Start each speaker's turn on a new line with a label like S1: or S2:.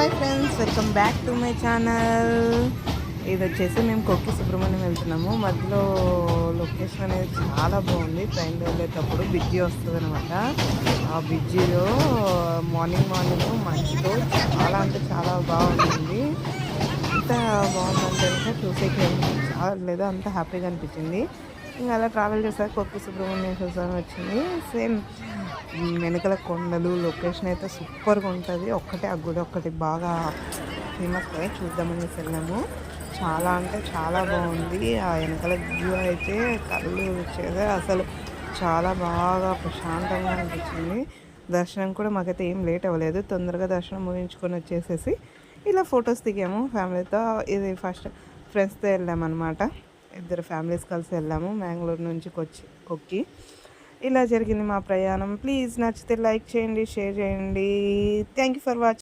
S1: Hi friends welcome back to my channel. ఇది వచ్చేసి మేము కొక్కి సుబ్రహ్మణ్యం వెళ్తున్నాము. మధ్యలో లొకేషన్ అనేది చాలా బాగుంది. ట్రైన్లో వెళ్ళేటప్పుడు బిజ్జీ వస్తుంది అనమాట ఆ బిజ్జీలో మార్నింగ్ మార్నింగ్ మంచితో చాలా అంటే చాలా బాగుంటుంది. ఎంత బాగుందంటే కనుక చూసేకి చాలా లేదా అంత హ్యాపీగా అనిపించింది. ఇంకా అలా ట్రావెల్ చేశాక కొక్కి సుబ్రహ్మణ్యేశ్వర స్వామి వచ్చింది. సేమ్ వెనకల కొండలు లొకేషన్ అయితే సూపర్గా ఉంటుంది. ఒక్కటే ఆ గుడి ఒక్కటి బాగా ఫేమస్ కదా చూద్దామని వెళ్ళాము. చాలా అంటే చాలా బాగుంది. ఆ వెనకాల వ్యూ అయితే కళ్ళు వచ్చేది అసలు చాలా బాగా ప్రశాంతంగా అనిపించింది. దర్శనం కూడా మాకైతే ఏం లేట్ అవ్వలేదు. తొందరగా దర్శనం ముగించుకొని వచ్చేసేసి ఇలా ఫొటోస్ దిగాము. ఫ్యామిలీతో ఇది ఫస్ట్ ఫ్రెండ్స్తో వెళ్ళామన్నమాట. ఇద్దరు ఫ్యామిలీస్ కలిసి వెళ్ళాము మ్యాంగ్లూరు నుంచి కొచ్చి కొక్కి. ఇలా జరిగింది మా ప్రయాణం. ప్లీజ్ నచ్చితే లైక్ చేయండి షేర్ చేయండి. Thank you for watching